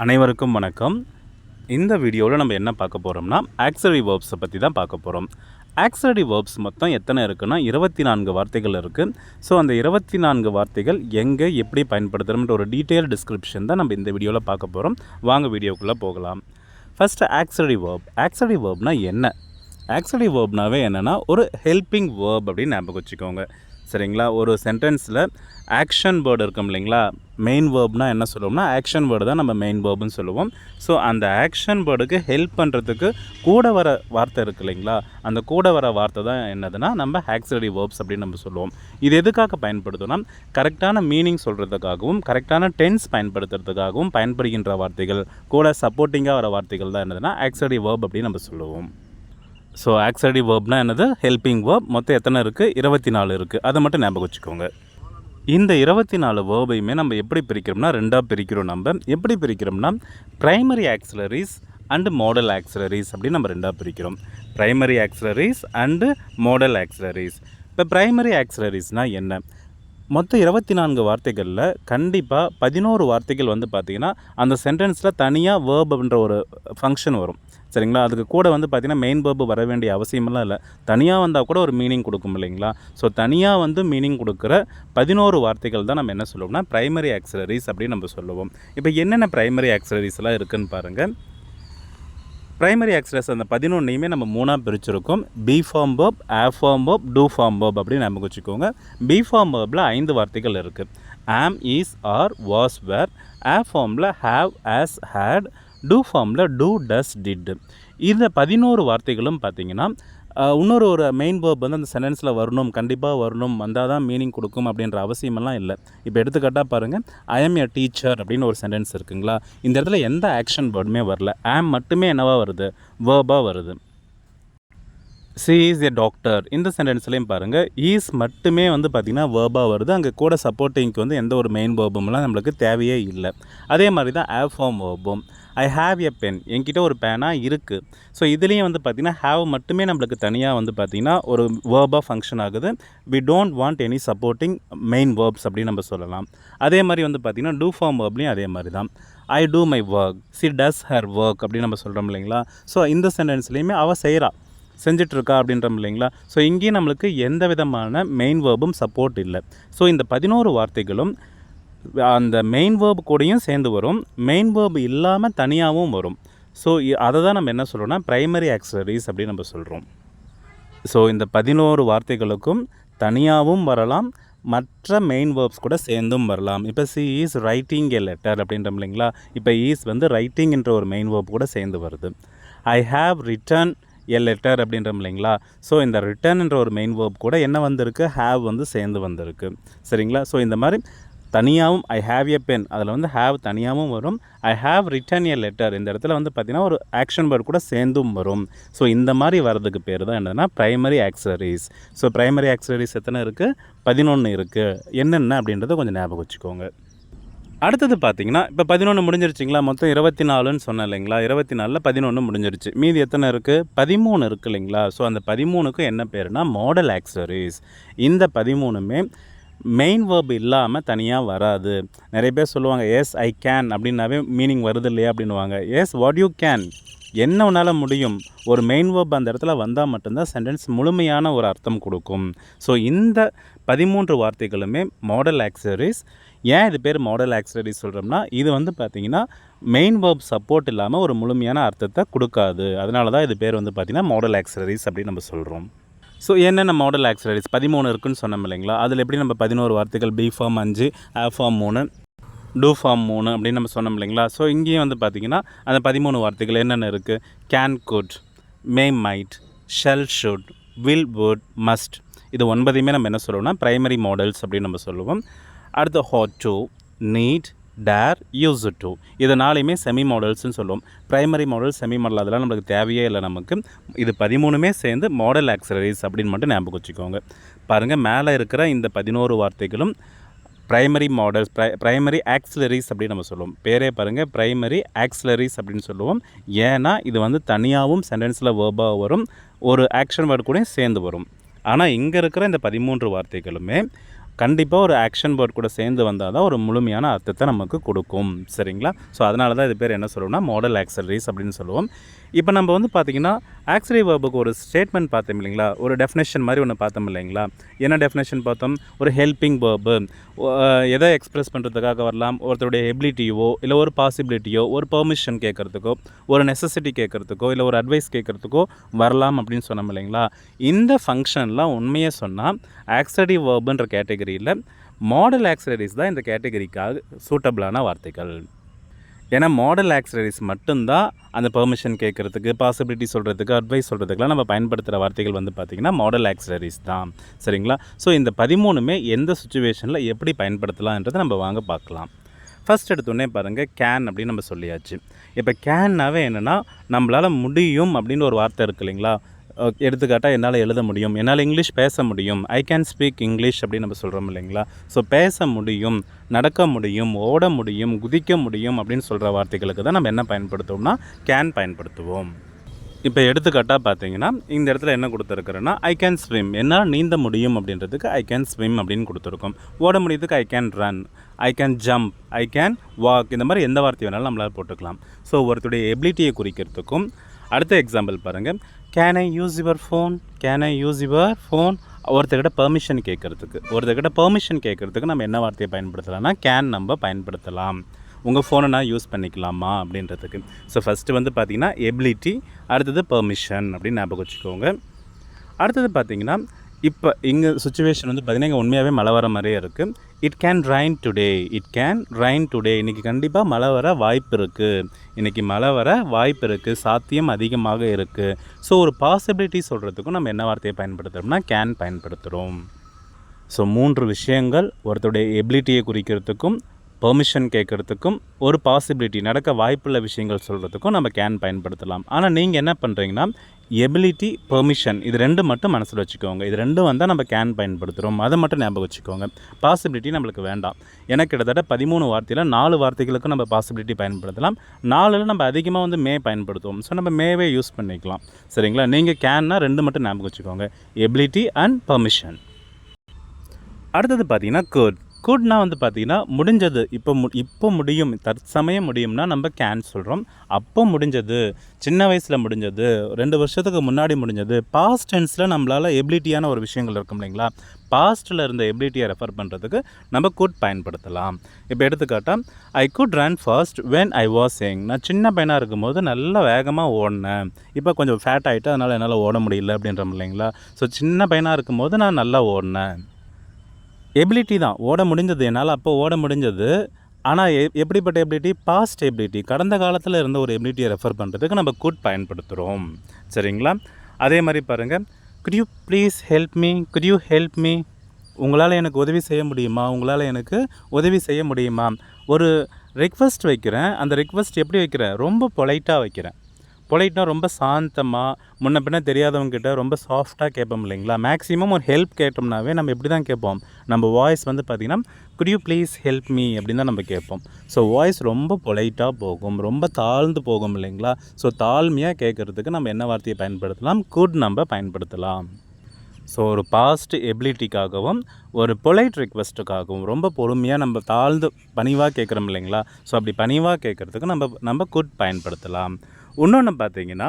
அனைவருக்கும் வணக்கம். இந்த வீடியோவில் நம்ம என்ன பார்க்க போகிறோம்னா ஆக்சரி வேர்ப்ஸை பற்றி தான் பார்க்க போகிறோம் ஆக்சரி வேர்ப்ஸ் மொத்தம் எத்தனை இருக்குன்னா இருபத்தி நான்கு வார்த்தைகள் இருக்குது ஸோ அந்த இருபத்தி நான்கு வார்த்தைகள் எங்கே எப்படி பயன்படுத்துகிறோம்ன்ற ஒரு டீட்டெயில் டிஸ்கிரிப்ஷன் தான் நம்ம இந்த வீடியோவில் பார்க்க போகிறோம் வாங்க வீடியோக்குள்ளே போகலாம். ஃபஸ்ட்டு ஆக்சரி வேர்ப் ஆக்சரி வேர்ப்னா என்ன? ஆக்சரி வேர்ப்னாவே என்னென்னா ஒரு ஹெல்பிங் வேர்ப் அப்படின்னு ஞாபகம் வச்சுக்கோங்க. சரிங்களா? ஒரு சென்டென்ஸில் ஆக்ஷன் வேர்டு இருக்கும் இல்லைங்களா? மெயின் வேர்ப்னா என்ன சொல்லுவோம்னா ஆக்ஷன் வேர்டு தான் நம்ம மெயின் வேர்புன்னு சொல்லுவோம். ஸோ அந்த ஆக்ஷன் வேர்டுக்கு ஹெல்ப் பண்ணுறதுக்கு கூட வர வார்த்தை இருக்கு இல்லைங்களா? அந்த கூட வர வார்த்தை தான் என்னதுன்னா நம்ம ஆக்சரி வேர்ப்ஸ் அப்படின்னு நம்ம சொல்லுவோம். இது எதுக்காக பயன்படுத்தோம்னா கரெக்டான மீனிங் சொல்கிறதுக்காகவும் கரெக்டான டென்ஸ் பயன்படுத்துறதுக்காகவும் பயன்படுகின்ற வார்த்தைகள் கூட சப்போர்ட்டிங்காக வர வார்த்தைகள் தான் என்னதுன்னா ஆக்சரி வேர்ப் அப்படின்னு நம்ம சொல்லுவோம். ஸோ ஆக்சரி வேர்ப்னா என்னது? ஹெல்பிங் வேர்ப் மொத்தம் எத்தனை இருக்குது இருபத்தி நாலு இருக்குது அதை மட்டும் ஞாபகம் வச்சுக்கோங்க. இந்த இருபத்தி நாலு வேர்பையுமே நம்ம எப்படி பிரிக்கிறோம்னா ரெண்டாக பிரிக்கிறோம் நம்ம. எப்படி பிரிக்கிறோம்னா primary auxiliaries and modal auxiliaries அப்படின்னு நம்ம ரெண்டாக பிரிக்கிறோம். Primary auxiliaries and modal auxiliaries இப்போ ப்ரைமரி ஆக்சிலரிஸ்னால் என்ன? மொத்தம் இருபத்தி நான்கு வார்த்தைகளில் கண்டிப்பாக பதினோரு வார்த்தைகள் வந்து பார்த்திங்கன்னா அந்த சென்டென்ஸில் தனியாக வேர்ப் அப்படின்ற ஒரு ஃபங்க்ஷன் வரும். சரிங்களா? அதுக்கு கூட வந்து பார்த்திங்கன்னா மெயின் பர்பு வர வேண்டிய அவசியமெல்லாம் இல்லை. தனியாக வந்தால் கூட ஒரு மீனிங் கொடுக்கும் இல்லைங்களா? ஸோ தனியாக வந்து மீனிங் கொடுக்குற பதினோரு வார்த்தைகள் தான் நம்ம என்ன சொல்லுவோம்னா ப்ரைமரி ஆக்சலரிஸ் அப்படின்னு நம்ம சொல்லுவோம். இப்போ என்னென்ன ப்ரைமரி ஆக்சிலரிஸ்லாம் இருக்குதுன்னு பாருங்கள் ப்ரைமரி ஆக்சரஸ் அந்த பதினொன்றையுமே நம்ம மூணாக பிரிச்சிருக்கோம். Be form verb have form verb do form verb அப்படின்னு நம்ம வச்சுக்கோங்க. பி ஃபார்ம் வேர்பில் ஐந்து வார்த்தைகள் இருக்குது am is are was were have ஃபார்மில் ஹாவ் ஆஸ் ஹேட் டூ ஃபார்மில் டூ டஸ் டிட் இந்த பதினோரு வார்த்தைகளும் பார்த்தீங்கன்னா இன்னொரு ஒரு மெயின் வேர்ப் வந்து அந்த சென்டென்ஸில் வரணும் கண்டிப்பாக வரணும் வந்தால் தான் மீனிங் கொடுக்கும் அப்படின்ற அவசியமெல்லாம் இல்லை. இப்போ எடுத்துக்காட்டாக பாருங்கள் ஐ எம் எ டீச்சர் அப்படின்னு ஒரு சென்டென்ஸ் இருக்குங்களா? இந்த இடத்துல எந்த ஆக்ஷன் வேர்டுமே வரல. ஆம் மட்டுமே என்னவாக வருது? வேர்பாக வருது. சி இஸ் எ டாக்டர் இந்த சென்டென்ஸ்லேயும் பாருங்கள் ஈஸ் மட்டுமே வந்து பார்த்திங்கன்னா வேர்பாக வருது. அங்கே கூட சப்போர்ட்டிங்க்கு வந்து எந்த ஒரு மெயின் வேர்பும்லாம் நம்மளுக்கு தேவையே இல்லை. அதே மாதிரி தான் ஆஃபார்ம் ஃபார்ம் வேர்பும் ஐ ஹாவ் எ பென் என்கிட்ட ஒரு பேனா இருக்குது ஸோ இதுலேயும் வந்து பார்த்திங்கன்னா ஹாவ் மட்டுமே நம்மளுக்கு தனியாக வந்து பார்த்திங்கன்னா ஒரு வேர்பாக ஃபங்க்ஷன் ஆகுது. We don't want any supporting main verbs அப்படின்னு நம்ம சொல்லலாம். அதே மாதிரி வந்து பார்த்திங்கன்னா டூ ஃபார்ம் வேர்ப்லேயும் அதே மாதிரி தான். I do my work she does her work அப்படின்னு நம்ம சொல்கிறோம் இல்லைங்களா? ஸோ இந்த சென்டென்ஸ்லேயுமே அவள் செய்கிறா செஞ்சிட்ருக்கா அப்படின்றோம் இல்லைங்களா? ஸோ இங்கேயும் நம்மளுக்கு எந்த விதமான மெயின் வேர்பும் சப்போர்ட் இல்லை. ஸோ இந்த பதினோரு வார்த்தைகளும் அந்த மெயின் வேர்ப் கூடயும் சேர்ந்து வரும். மெயின் வேர்ப் இல்லாமல் தனியாகவும் வரும். ஸோ அதை தான் நம்ம என்ன சொல்கிறோம்னா ப்ரைமரி ஆக்சரிஸ் அப்படின்னு நம்ம சொல்கிறோம் ஸோ இந்த பதினோரு வார்த்தைகளுக்கும் தனியாகவும் வரலாம். மற்ற மெயின் வேர்ப்ஸ் கூட சேர்ந்தும் வரலாம். இப்போ she is writing a letter அப்படின்றோம் இல்லைங்களா? இப்போ ஈஸ் வந்து ரைட்டிங் என்ற ஒரு மெயின் வேர்ப் கூட சேர்ந்து வருது. I have written a letter அப்படின்றோம் இல்லைங்களா? ஸோ இந்த ரிட்டர்ன்ற ஒரு மெயின் வேர்ப் கூட என்ன வந்திருக்கு? ஹேவ் வந்து சேர்ந்து வந்திருக்கு. சரிங்களா? ஸோ இந்த மாதிரி தனியாகவும் ஐ ஹாவ் எ பென் அதில் வந்து ஹேவ் தனியாகவும் வரும். I have written a letter இந்த இடத்துல வந்து பார்த்திங்கன்னா ஒரு ஆக்ஷன் வேர்ட் கூட சேர்ந்தும் வரும். ஸோ இந்த மாதிரி வர்றதுக்கு பேர் தான் என்னதுன்னா primary auxiliaries so primary auxiliaries எத்தனை இருக்குது பதினொன்று இருக்குது என்னென்ன அப்படின்றத கொஞ்சம் ஞாபகம் வச்சுக்கோங்க. அடுத்தது பார்த்தீங்கன்னா இப்போ பதினொன்று முடிஞ்சிருச்சிங்களா? மொத்தம் இருபத்தி நாலுன்னு சொன்னேன் இல்லைங்களா? இருபத்தி நாலில் பதினொன்று முடிஞ்சிருச்சு. மீதி எத்தனை இருக்குது பதிமூணு இருக்குது இல்லைங்களா? ஸோ அந்த பதிமூணுக்கு என்ன பேருனா மாடல் ஆக்சரிஸ் இந்த பதிமூணுமே மெயின் வேர்ப் இல்லாமல் தனியாக வராது. நிறைய பேர் சொல்லுவாங்க எஸ் ஐ கேன் அப்படின்னாவே மீனிங் வருது இல்லையா அப்படின்னுவாங்க. எஸ் வாட் யூ கேன் என்ன உன்னால் முடியும்? ஒரு மெயின் வேர்ப் அந்த இடத்துல வந்தால் மட்டும்தான் சென்டென்ஸ் முழுமையான ஒரு அர்த்தம் கொடுக்கும். ஸோ இந்த பதிமூன்று வார்த்தைகளுமே மாடல் ஆக்சரிஸ் ஏன் இது பேர் மாடல் ஆக்சரிஸ் சொல்கிறோம்னா இது வந்து பார்த்திங்கன்னா மெயின் வேர்ப் சப்போர்ட் இல்லாமல் ஒரு முழுமையான அர்த்தத்தை கொடுக்காது. அதனால தான் இது பேர் வந்து பார்த்திங்கன்னா மாடல் ஆக்சரிஸ் அப்படின்னு நம்ம சொல்கிறோம் ஸோ என்னென்ன மாடல் ஆக்சரிஸ் பதிமூணு இருக்குன்னு சொன்னோம் இல்லைங்களா? அதில் எப்படி நம்ம பதினோரு வார்த்தைகள் பி ஃபார்ம் அஞ்சு ஆ ஃபார்ம் மூணு டூ ஃபார்ம் மூணு அப்படின்னு நம்ம சொன்னோம் இல்லைங்களா? ஸோ இங்கேயும் வந்து பார்த்திங்கன்னா அந்த பதிமூணு வார்த்தைகள் என்னென்ன இருக்குது can could may might shall should will would must இது ஒன்பதையுமே நம்ம என்ன சொல்லுவோம்னா ப்ரைமரி மாடல்ஸ் அப்படின்னு நம்ம சொல்லுவோம். அடுத்து ought to need dare used to இது நாளையுமே செமி மாடல்ஸ்னு சொல்லுவோம். ப்ரைமரி மாடல் செமி மாடல் அதெல்லாம் நம்மளுக்கு தேவையே இல்லை நமக்கு. இது பதிமூணுமே சேர்ந்து மாடல் ஆக்சரரிஸ் அப்படின்னு மட்டும் ஞாபகம் வச்சுக்கோங்க. பாருங்கள் மேலே இருக்கிற இந்த பதினோரு வார்த்தைகளும் primary modals fry primary auxiliaries அப்படின்னு நம்ம சொல்லுவோம். பேரே பாருங்கள் ப்ரைமரி ஆக்சிலரிஸ் அப்படின்னு சொல்லுவோம். ஏன்னா இது வந்து தனியாகவும் சென்டென்ஸில் வேர்பாக வரும். ஒரு ஆக்ஷன் வேர்டு கூட சேர்ந்து வரும். ஆனால் இங்கே இருக்கிற இந்த பதிமூன்று வார்த்தைகளுமே கண்டிப்பாக ஒரு ஆக்ஷன் வேர்ட் கூட சேர்ந்து வந்தால் தான் ஒரு முழுமையான அர்த்தத்தை நமக்கு கொடுக்கும். சரிங்களா? ஸோ அதனால தான் இது பேர் என்ன சொல்லுவோம்னா மாடல் ஆக்சலரிஸ் அப்படின்னு சொல்லுவோம். இப்போ நம்ம வந்து பார்த்திங்கன்னா ஆக்சரி வேர்புக்கு ஒரு ஸ்டேட்மெண்ட் பார்த்தோம் இல்லைங்களா? ஒரு டெஃபினேஷன் மாதிரி ஒன்று பார்த்தோம் இல்லைங்களா? என்ன டெஃபினேஷன் பார்த்தோம்? ஒரு ஹெல்பிங் வேர்பு எதை எக்ஸ்பிரஸ் பண்ணுறதுக்காக வரலாம்? ஒருத்தருடைய எபிலிட்டியோ இல்லை ஒரு பாசிபிலிட்டியோ ஒரு பெர்மிஷன் கேட்குறதுக்கோ ஒரு நெசசிட்டி கேட்குறதுக்கோ இல்லை ஒரு அட்வைஸ் கேட்குறதுக்கோ வரலாம் அப்படின்னு சொன்னோம் இல்லைங்களா? இந்த ஃபங்க்ஷன்லாம் உண்மையை சொன்னால் ஆக்சரி வேர்புன்ற கேட்டகரியில் மாடல் ஆக்சலரிஸ் தான் இந்த கேட்டகரிக்காக சூட்டபிளான வார்த்தைகள். ஏன்னா மாடல் ஆக்சரரிஸ் மட்டும்தான் அந்த பெர்மிஷன் கேட்குறதுக்கு பாசிபிலிட்டி சொல்கிறதுக்கு அட்வைஸ் சொல்கிறதுக்குலாம் நம்ம பயன்படுத்துகிற வார்த்தைகள் வந்து பார்த்திங்கன்னா மாடல் ஆக்சரரிஸ் தான். சரிங்களா? ஸோ இந்த பதிமூணுமே எந்த சுச்சுவேஷனில் எப்படி பயன்படுத்தலான்றதை நம்ம வாங்க பார்க்கலாம். ஃபஸ்ட் எடுத்தோடனே பாருங்கள் கேன் அப்படின்னு நம்ம சொல்லியாச்சு. இப்போ கேன்னாவே என்னென்னா நம்மளால் முடியும் அப்படின்னு ஒரு வார்த்தை இருக்கு இல்லைங்களா? எடுத்துக்காட்டால் என்னால் எழுத முடியும். என்னால் இங்கிலீஷ் பேச முடியும். ஐ கேன் ஸ்பீக் இங்கிலீஷ் அப்படின்னு நம்ம சொல்கிறோம் இல்லைங்களா? ஸோ பேச முடியும் நடக்க முடியும் ஓட முடியும் குதிக்க முடியும் அப்படின்னு சொல்கிற வார்த்தைகளுக்கு தான் நம்ம என்ன பயன்படுத்துவோம்னா கேன் பயன்படுத்துவோம். இப்போ எடுத்துக்காட்டாக பார்த்தீங்கன்னா இந்த இடத்துல என்ன கொடுத்துருக்குறேன்னா ஐ கேன் ஸ்விம் என்னால் நீந்த முடியும் அப்படின்றதுக்கு ஐ கேன் ஸ்விம் அப்படின்னு கொடுத்துருக்கோம். ஓட முடியதுக்கு I can run I can jump I can walk இந்த மாதிரி எந்த வார்த்தை வேணாலும் நம்மளால் போட்டுக்கலாம். ஸோ ஒருத்தருடைய எபிலிட்டியை குறிக்கிறதுக்கும் அடுத்த எக்ஸாம்பிள் பாருங்கள் can I use your phone can I use your phone ஒருத்தர்கிட்ட பெர்மிஷன் கேட்குறதுக்கு. ஒருத்தர்கிட்ட பெர்மிஷன் கேட்குறதுக்கு நம்ம என்ன வார்த்தையை பயன்படுத்தலாம்னா கேன் நம்ம பயன்படுத்தலாம். உங்கள் ஃபோனை நான் யூஸ் பண்ணிக்கலாமா அப்படின்றதுக்கு. ஸோ ஃபஸ்ட்டு வந்து பார்த்திங்கன்னா எபிலிட்டி அடுத்தது பெர்மிஷன் அப்படின்னு ஞாபகம் வச்சுக்கோங்க. அடுத்தது பார்த்தீங்கன்னா இப்போ இங்கே சுச்சுவேஷன் வந்து பார்த்திங்கன்னா இங்கே உண்மையாகவே மழை வர மாதிரியே இருக்குது it can rain today it can rain today இன்றைக்கி கண்டிப்பாக மழை வர வாய்ப்பு இருக்குது இன்றைக்கி மழை வர வாய்ப்பு இருக்குது சாத்தியம் அதிகமாக இருக்குது ஸோ ஒரு பாசிபிலிட்டி சொல்கிறதுக்கும் நம்ம என்ன வார்த்தையை பயன்படுத்துகிறோம்னா கேன் பயன்படுத்துகிறோம் ஸோ மூன்று விஷயங்கள் ஒருத்தருடைய எபிலிட்டியை குறிக்கிறதுக்கும் பெர்மிஷன் கேட்குறதுக்கும் ஒரு பாசிபிலிட்டி நடக்க வாய்ப்புள்ள விஷயங்கள் சொல்கிறதுக்கும் நம்ம கேன் பயன்படுத்தலாம். ஆனால் நீங்கள் என்ன பண்ணுறீங்கன்னா எபிலிட்டி பெர்மிஷன் இது ரெண்டு மட்டும் மனசில் வச்சுக்கோங்க. இது ரெண்டும் வந்தால் நம்ம கேன் பயன்படுத்துகிறோம் அதை மட்டும் ஞாபகம் வச்சுக்கோங்க. பாசிபிலிட்டி நம்மளுக்கு வேண்டாம். எனக்கு கிட்டத்தட்ட பதிமூணு வார்த்தையில் நாலு வார்த்தைகளுக்கும் நம்ம பாசிபிலிட்டி பயன்படுத்தலாம். நாலில் நம்ம அதிகமாக வந்து மே பயன்படுத்துவோம். ஸோ நம்ம மேவே யூஸ் பண்ணிக்கலாம். சரிங்களா? நீங்கள் கேன்னா ரெண்டு மட்டும் ஞாபகம் வச்சுக்கோங்க. எபிலிட்டி அண்ட் பெர்மிஷன் அடுத்தது பார்த்தீங்கன்னா கேர்ட் குட்னா வந்து பார்த்தீங்கன்னா முடிஞ்சது. இப்போ மு இப்போ முடியும். தற்சமயம் முடியும்னா நம்ம கேன் சொல்கிறோம் அப்போ முடிஞ்சது. சின்ன வயசில் முடிஞ்சது. ரெண்டு வருஷத்துக்கு முன்னாடி முடிஞ்சது. பாஸ்ட் டென்ஸில் நம்மளால் எபிலிட்டியான ஒரு விஷயங்கள் இருக்கும் இல்லைங்களா? பாஸ்ட்டில் இருந்த எபிலிட்டியை ரெஃபர் பண்ணுறதுக்கு நம்ம குட் பயன்படுத்தலாம். இப்போ எடுத்துக்காட்டால் I could run fast when I was சேங் நான் சின்ன பையனாக இருக்கும்போது நல்லா வேகமாக ஓடினேன். இப்போ கொஞ்சம் ஃபேட் ஆகிட்டு அதனால் என்னால் ஓட முடியல அப்படின்ற இல்லைங்களா? ஸோ சின்ன பையனாக இருக்கும்போது நான் நல்லா ஓடினேன். எபிலிட்டி தான். ஓட முடிஞ்சது. என்னால் அப்போ ஓட முடிஞ்சது. ஆனால் எ எப்படிப்பட்ட எபிலிட்டி பாஸ்ட் எபிலிட்டி கடந்த காலத்தில் இருந்த ஒரு எபிலிட்டியை ரெஃபர் பண்ணுறதுக்கு நம்ம குட் பயன்படுத்துகிறோம் சரிங்களா? அதே மாதிரி பாருங்கள் could you please help me could you help me உங்களால் எனக்கு உதவி செய்ய முடியுமா? உங்களால் எனக்கு உதவி செய்ய முடியுமா? ஒரு ரெக்வஸ்ட் வைக்கிறேன். அந்த ரெக்வஸ்ட் எப்படி வைக்கிறேன்? ரொம்ப பொலைட்டாக வைக்கிறேன். பொலைட்னா ரொம்ப சாந்தமாக முன்ன பின்ன தெரியாதவங்ககிட்ட ரொம்ப சாஃப்டாக கேட்போம் இல்லைங்களா? மேக்ஸிமம் ஒரு ஹெல்ப் கேட்டோம்னாவே நம்ம எப்படி தான் கேட்போம்? நம்ம வாய்ஸ் வந்து பார்த்திங்கன்னா could you please help me அப்படின்னு தான் நம்ம கேட்போம். ஸோ வாய்ஸ் ரொம்ப பொலைட்டாக போகும் ரொம்ப தாழ்ந்து போகும் இல்லைங்களா? ஸோ தாழ்மையாக கேட்குறதுக்கு நம்ம என்ன வார்த்தையை பயன்படுத்தலாம்? குட் நம்ம பயன்படுத்தலாம். ஸோ ஒரு பாஸ்ட் எபிலிட்டிக்காகவும் ஒரு பொலைட் ரிக்வெஸ்ட்டுக்காகவும் ரொம்ப பொறுமையாக நம்ம தாழ்ந்து பணிவாக கேட்குறோம் இல்லைங்களா? ஸோ அப்படி பணிவாக கேட்குறதுக்கு நம்ம நம்ம குட் பயன்படுத்தலாம். இன்னொன்று பார்த்தீங்கன்னா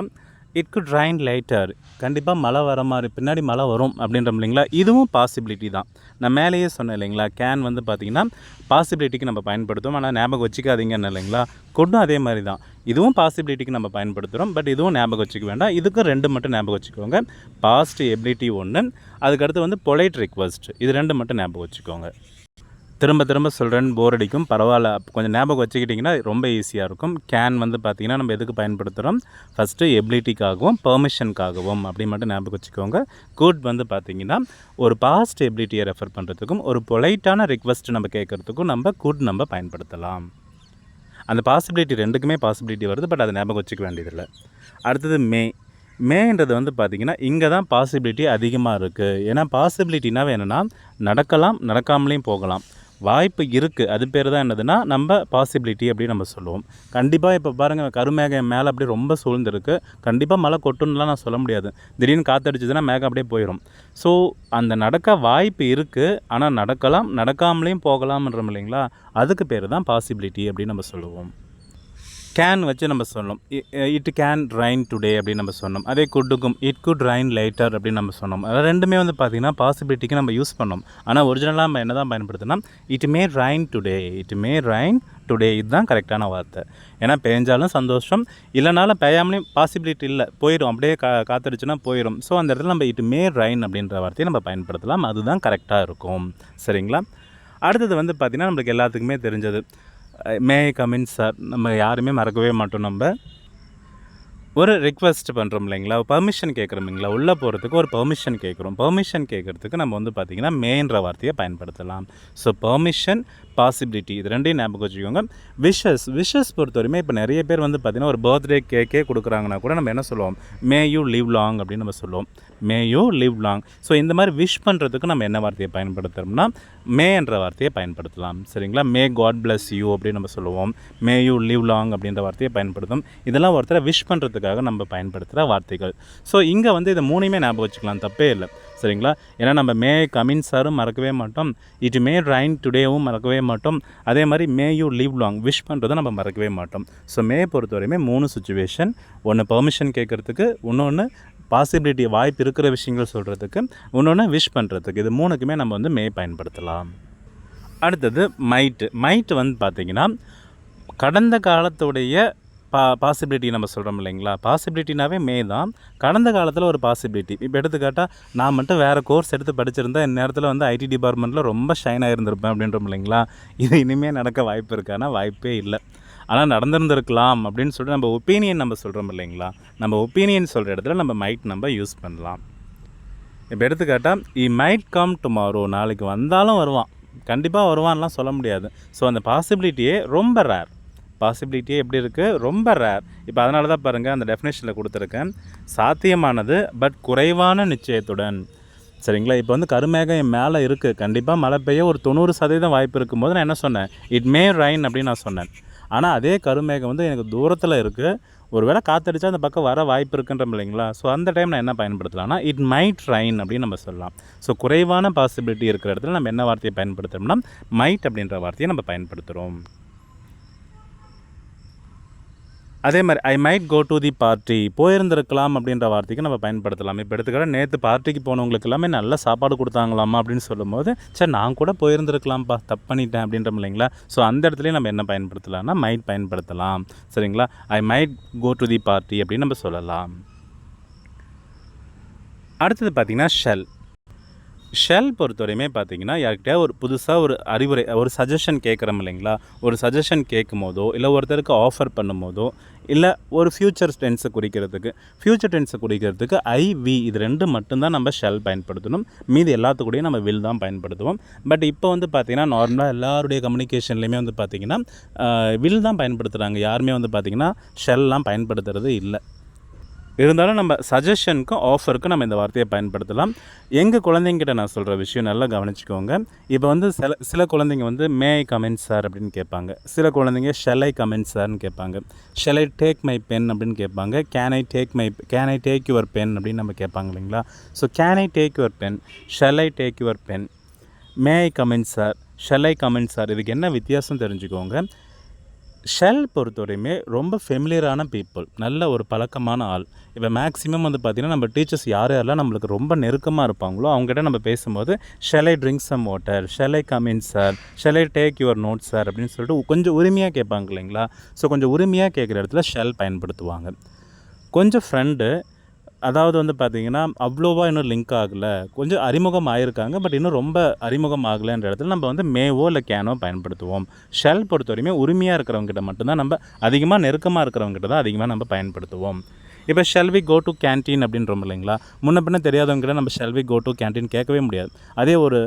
இட் குட் ரைன் லைட்டர் கண்டிப்பாக மழை வர மாதிரி பின்னாடி மழை வரும் அப்படின்றோம் இல்லைங்களா? இதுவும் பாசிபிலிட்டி தான். நான் மேலேயே சொன்னேன் இல்லைங்களா? கேன் வந்து பார்த்திங்கன்னா பாசிபிலிட்டிக்கு நம்ம பயன்படுத்துவோம் ஆனால் ஞாபகம் வச்சுக்காதீங்கன்னு இல்லைங்களா? கொண்டும் அதே மாதிரி தான். இதுவும் பாசிபிலிட்டிக்கு நம்ம பயன்படுத்துகிறோம் பட் இதுவும் ஞாபகம் வச்சுக்க வேண்டாம். இதுக்கும் ரெண்டு மட்டும் ஞாபகம் வச்சுக்கோங்க. பாஸ்ட் எபிலிட்டி ஒன்று அதுக்கடுத்து வந்து பொலைட் ரிக்வஸ்ட் இது ரெண்டு மட்டும் ஞாபகம் வச்சுக்கோங்க. திரும்ப திரும்ப சொல்கிறேன் போர் அடிக்கும். பரவாயில்ல. கொஞ்சம் ஞாபகம் வச்சுக்கிட்டிங்கன்னா ரொம்ப ஈஸியாக இருக்கும். கேன் வந்து பார்த்திங்கன்னா நம்ம எதுக்கு பயன்படுத்துகிறோம் ஃபஸ்ட்டு எபிலிட்டிக்காகவும் பெர்மிஷனுக்காகவும் அப்படி மட்டும் ஞாபகம் வச்சுக்கோங்க. குட் வந்து பார்த்திங்கன்னா ஒரு பாஸ்ட் எபிலிட்டியை ரெஃபர் பண்ணுறதுக்கும் ஒரு பொலைட்டான ரிக்வஸ்ட் நம்ம கேட்குறதுக்கும் நம்ம குட் நம்ம பயன்படுத்தலாம். அந்த பாசிபிலிட்டி ரெண்டுக்குமே பாசிபிலிட்டி வருது பட் அதை ஞாபகம் வச்சுக்க வேண்டியதில்லை. அடுத்தது மே மேன்றது வந்து பார்த்திங்கன்னா இங்கே தான் பாசிபிலிட்டி அதிகமாக இருக்குது ஏன்னா பாசிபிலிட்டினாவே என்னென்னா நடக்கலாம் நடக்காமலேயும் போகலாம். வாய்ப்பு இருக்குது அது பேர் தான் என்னதுன்னா நம்ம பாசிபிலிட்டி அப்படின்னு நம்ம சொல்லுவோம். கண்டிப்பாக இப்போ பாருங்கள் கருமேகம் மேலே அப்படியே ரொம்ப சூழ்ந்துருக்கு. கண்டிப்பாக மழை கொட்டுன்னுலாம் நான் சொல்ல முடியாது. திடீர்னு காற்றடிச்சதுன்னா மேகம் அப்படியே போயிடும் ஸோ அந்த நடக்க வாய்ப்பு இருக்குது ஆனால் நடக்கலாம் நடக்காமலேயும் போகலாம்ன்றோம் இல்லைங்களா? அதுக்கு பேர் தான் பாசிபிலிட்டி அப்படின்னு நம்ம சொல்லுவோம். கேன் வச்சு நம்ம சொன்னோம். இட் கேன் ரைன் டுடே அப்படின்னு நம்ம சொன்னோம். அதே குட்டுக்கும் இட் குட் ரைன் லைட்டர் அப்படின்னு நம்ம சொன்னோம். அதாவது ரெண்டுமே வந்து பார்த்திங்கன்னா பாசிபிலிட்டிக்கு நம்ம யூஸ் பண்ணோம். ஆனால் ஒரிஜினலாக நம்ம என்ன தான் பயன்படுத்தினா it may rain today it may rain today இதுதான் கரெக்டான வார்த்தை. ஏன்னா பெஞ்சாலும் சந்தோஷம். இல்லைனாலும் பெய்யாமலையும் பாசிபிலிட்டி இல்லை. போயிடும் அப்படியே கா காத்தடிச்சுன்னா போயிடும் ஸோ அந்த இடத்துல நம்ம இட் மே ரைன் அப்படின்ற வார்த்தையை நம்ம பயன்படுத்தலாம். அதுதான் கரெக்டாக இருக்கும். சரிங்களா? அடுத்தது வந்து பார்த்திங்கன்னா நம்மளுக்கு எல்லாத்துக்குமே தெரிஞ்சது. மே கமின் சார் நம்ம யாருமே மறக்கவே மாட்டோம் நம்ம. ஒரு ரிக்வெஸ்ட் பண்ணுறோம் இல்லைங்களா? பர்மிஷன் கேட்குறோம் இல்லைங்களா? உள்ளே போகிறதுக்கு ஒரு பெர்மிஷன் கேட்குறோம். பெர்மிஷன் கேட்குறதுக்கு நம்ம வந்து பார்த்திங்கன்னா மேன்ற வார்த்தையை பயன்படுத்தலாம். ஸோ பெர்மிஷன் பாசிபிலிட்டி இது ரெண்டையும் ஞாபகம் வச்சுக்கோங்க. விஷஸ் விஷஸ் பொறுத்தவரையுமே இப்போ நிறைய பேர் வந்து பார்த்திங்கன்னா ஒரு பர்த்டே கேக்கே கொடுக்குறாங்கன்னா கூட நம்ம என்ன சொல்லுவோம்? மே யூ லிவ் லாங் அப்படின்னு நம்ம சொல்லுவோம். May you live long so இந்த மாதிரி விஷ் பண்ணுறதுக்கு நம்ம என்ன வார்த்தையை பயன்படுத்துகிறோம்னா மே என்ற வார்த்தையை பயன்படுத்தலாம். சரிங்களா? மே காட் பிளஸ் யூ அப்படின்னு நம்ம சொல்லுவோம். மே யூ லிவ் லாங் அப்படின்ற வார்த்தையை பயன்படுத்தும். இதெல்லாம் ஒருத்தரை விஷ் பண்ணுறதுக்கு சொல்கிறதுக்காக நம்ம பயன்படுத்துகிற வார்த்தைகள். ஸோ இங்கே வந்து இதை மூணையுமே ஞாபகம் வச்சுக்கலாம். தப்பே இல்லை. சரிங்களா? ஏன்னா நம்ம மே கமின் சாரும் மறக்கவே மாட்டோம். இட் மே ரைன் டுடேவும் மறக்கவே மாட்டோம். அதே மாதிரி may you live long wish பண்ணுறதை நம்ம மறக்கவே மாட்டோம். ஸோ மே பொறுத்தவரையுமே மூணு சுச்சுவேஷன் ஒன்று பெர்மிஷன் கேட்குறதுக்கு இன்னொன்று பாசிபிலிட்டி வாய்ப்பு இருக்கிற விஷயங்கள் சொல்கிறதுக்கு இன்னொன்று விஷ் பண்ணுறதுக்கு இது மூணுக்குமே நம்ம வந்து மே பயன்படுத்தலாம். அடுத்தது மைட்டு மைட்டு வந்து பார்த்திங்கன்னா கடந்த காலத்துடைய பா பாசிபிலிட்டி நம்ம சொல்கிறோம் இல்லைங்களா? பாசிபிலிட்டினாவே மே தான். கடந்த காலத்தில் ஒரு பாசிபிலிட்டி இப்போ எடுத்துக்காட்டால் நான் மட்டும் வேறு கோர்ஸ் எடுத்து படிச்சிருந்தா இந்நேரத்தில் வந்து ஐடி டிபார்ட்மெண்ட்டில் ரொம்ப ஷைன் இருந்திருப்பேன் அப்படின்றோம் இல்லைங்களா? இது இனிமேல் நடக்க வாய்ப்பு இருக்கானா வாய்ப்பே இல்லை. ஆனால் நடந்திருந்திருக்கலாம் அப்படின்னு சொல்லிட்டு நம்ம ஒப்பீனியன் நம்ம சொல்கிறோம் இல்லைங்களா? நம்ம ஒப்பீனியன் சொல்கிற இடத்துல நம்ம மைட் நம்ம யூஸ் பண்ணலாம். இப்போ எடுத்துக்காட்டால் இ மைட் கம் டுமாரோ நாளைக்கு வந்தாலும் வருவான். கண்டிப்பாக வருவான்லாம் சொல்ல முடியாது. ஸோ அந்த பாசிபிலிட்டியே ரொம்ப ரேர் பாசிபிலிட்டியே எப்படி இருக்குது ரொம்ப ரேர் இப்போ அதனால தான் பாருங்கள் அந்த டெஃபினேஷனில் கொடுத்துருக்கேன். சாத்தியமானது பட் குறைவான நிச்சயத்துடன். சரிங்களா? இப்போ வந்து கருமேகம் என் மேலே இருக்குது கண்டிப்பாக மழை பெய்ய ஒரு தொண்ணூறு சதவீதம் வாய்ப்பு இருக்கும்போது நான் என்ன சொன்னேன்? இட் மே ரைன் அப்படின்னு நான் சொன்னேன். ஆனால் அதே கருமேகம் வந்து எனக்கு தூரத்தில் இருக்குது ஒரு வேளை காத்தடிச்சா அந்த பக்கம் வர வாய்ப்பு இருக்குன்றோம் இல்லைங்களா? ஸோ அந்த டைம் நான் என்ன பயன்படுத்தலாம்னா இட் மைட் ரைன் அப்படின்னு நம்ம சொல்லலாம். ஸோ குறைவான பாசிபிலிட்டி இருக்கிற இடத்துல நம்ம என்ன வார்த்தையை பயன்படுத்துகிறோம்னா மைட் அப்படின்ற வார்த்தையை நம்ம பயன்படுத்துகிறோம் அதே மாதிரி I might go to the party போயிருந்திருக்கலாம் அப்படின்ற வார்த்தைக்கு நம்ம பயன்படுத்தலாம். இப்போ எடுத்துக்கிட்ட நேற்று பார்ட்டிக்கு போனவங்களுக்கு எல்லாமே நல்ல சாப்பாடு கொடுத்தாங்களாமா அப்படின்னு சொல்லும்போது சரி நான் கூட போயிருந்திருக்கலாம்ப்பா. தப்பு பண்ணிட்டேன். அப்படின்றோம் இல்லைங்களா? ஸோ அந்த இடத்துலையும் நம்ம என்ன பயன்படுத்தலாம்னா மைட் பயன்படுத்தலாம். சரிங்களா? I might go to the party அப்படின்னு நம்ம சொல்லலாம். அடுத்தது பார்த்திங்கன்னா ஷெல் ஷெல் பொறுத்தவரையுமே பார்த்தீங்கன்னா யார்கிட்டயா ஒரு புதுசாக ஒரு அறிவுரை ஒரு சஜஷன் கேட்குறோம் இல்லைங்களா? ஒரு சஜஷன் கேட்கும் போதோ இல்லை ஒருத்தருக்கு ஆஃபர் பண்ணும் போதோ இல்லை ஒரு ஃப்யூச்சர் டென்ஸை குறிக்கிறதுக்கு. ஃப்யூச்சர் டென்ஸை குறிக்கிறதுக்கு ஐ வி இது ரெண்டு மட்டும்தான் நம்ம ஷெல் பயன்படுத்தணும். மீதி எல்லாத்துக்கூடையும் நம்ம வில் தான் பயன்படுத்துவோம். பட் இப்போ வந்து பார்த்திங்கன்னா நார்மலாக எல்லாருடைய கம்யூனிகேஷன்லேயுமே வந்து பார்த்திங்கன்னா வில் தான் பயன்படுத்துகிறாங்க யாருமே வந்து பார்த்திங்கன்னா ஷெல்லாம் பயன்படுத்துறது இல்லை. இருந்தாலும் நம்ம சஜஷனுக்கும் ஆஃபருக்கும் நம்ம இந்த வார்த்தையை பயன்படுத்தலாம். எங்கள் குழந்தைங்கிட்ட நான் சொல்கிற விஷயம் நல்லா கவனிச்சுக்கோங்க. இப்போ வந்து சில சில குழந்தைங்க வந்து மே ஐ கமெண்ட் சார் அப்படின்னு கேட்பாங்க. சில குழந்தைங்க ஷெல் ஐ கமெண்ட் சார்னு கேட்பாங்க. Shall I take my pen அப்படின்னு கேட்பாங்க. Can I take my can I take your pen அப்படின்னு நம்ம கேட்பாங்க இல்லைங்களா? So can I take your pen shall I take your pen may I come in sir shall I come in sir இதுக்கு என்ன வித்தியாசம் தெரிஞ்சுக்கோங்க. ஷெல் பொறுத்தவரையுமே ரொம்ப ஃபெமிலியரான people. நல்ல ஒரு பழக்கமான ஆள். இப்போ மேக்ஸிமம் வந்து பார்த்திங்கன்னா நம்ம டீச்சர்ஸ் யார் யாரெல்லாம் நம்மளுக்கு ரொம்ப நெருக்கமாக இருப்பாங்களோ அவங்ககிட்ட நம்ம பேசும்போது shall I drink some water shall I come in come in sir shall I take your note sir அப்படின்னு சொல்லிட்டு கொஞ்சம் உரிமையாக கேட்பாங்க இல்லைங்களா? ஸோ கொஞ்சம் உரிமையாக கேட்குற இடத்துல ஷெல் பயன்படுத்துவாங்க. கொஞ்சம் ஃப்ரெண்டு அதாவது வந்து பார்த்தீங்கன்னா அவ்வளோவா இன்னும் லிங்க் ஆகலை. கொஞ்சம் அறிமுகம் ஆயிருக்காங்க பட் இன்னும் ரொம்ப அறிமுகம் ஆகலைன்ற இடத்துல நம்ம வந்து மேவோ இல்லை கேனோ பயன்படுத்துவோம். ஷெல் பொறுத்த வரையுமே உரிமையாக இருக்கிறவங்ககிட்ட மட்டும்தான் நம்ம அதிகமாக நெருக்கமாக இருக்கிறவங்ககிட்ட தான் அதிகமாக நம்ம பயன்படுத்துவோம். இப்போ ஷெல்வி கோ டு கேன்டீன் அப்படின்றோம் இல்லைங்களா? முன்ன பின்ன தெரியாதவங்ககிட்ட நம்ம ஷெல்வி கோ டு கேன்டீன் கேட்கவே முடியாது. அதே ஒரு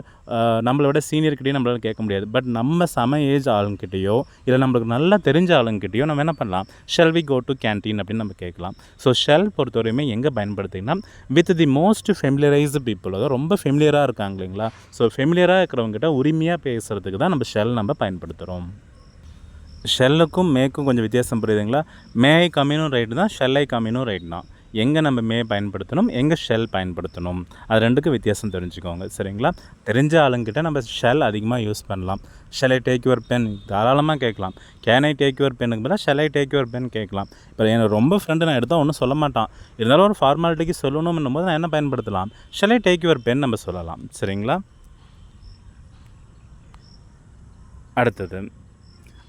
நம்மளோட சீனியர்கிட்டையும் நம்மளால கேட்க முடியாது. பட் நம்ம சம ஏஜ் ஆளுங்கிட்டேயோ இல்லை நம்மளுக்கு நல்லா தெரிஞ்ச ஆளுங்கிட்டேயோ நம்ம என்ன பண்ணலாம்? ஷெல்வி கோ டு கேன்டீன் அப்படின்னு நம்ம கேட்கலாம். ஸோ ஷெல் பொறுத்தவரையுமே எங்கே பயன்படுத்திங்கன்னா with the most familiarised people அதாவது ரொம்ப ஃபெமிலியராக இருக்காங்க இல்லைங்களா? ஸோ ஃபெமிலியராக இருக்கிறவங்ககிட்ட உரிமையாக பேசுகிறதுக்கு தான் நம்ம ஷெல் நம்ம பயன்படுத்துகிறோம் ஷெல்லுக்கும் மேக்கும் கொஞ்சம் வித்தியாசம் புரியுதுங்களா? மே ஐ கம்மினும் ரைட்டு தான் ஷெல்லை கம்மினும் ரைட் தான். எங்கே நம்ம மே பயன்படுத்தணும் எங்கே ஷெல் பயன்படுத்தணும்? அது ரெண்டுக்கும் வித்தியாசம் தெரிஞ்சுக்கோங்க சரிங்களா? தெரிஞ்ச ஆளுங்கிட்ட நம்ம ஷெல் அதிகமாக யூஸ் பண்ணலாம். ஷெலை டேக் யுவர் பென் தாராளமாக கேட்கலாம். கேன் ஐ டேக் யுவர் பென்னுக்கு பதிலாக ஷெலை டேக் யுவர் பென் கேட்கலாம். இப்போ எனக்கு ரொம்ப ஃப்ரெண்டு நான் எடுத்தால் ஒன்றும் சொல்ல மாட்டான். இருந்தாலும் ஒரு ஃபார்மாலிட்டிக்கு சொல்லணும்னும் போது நான் என்ன பயன்படுத்தலாம்? ஷெலை டேக் யுவர் பென் நம்ம சொல்லலாம் சரிங்களா? அடுத்தது.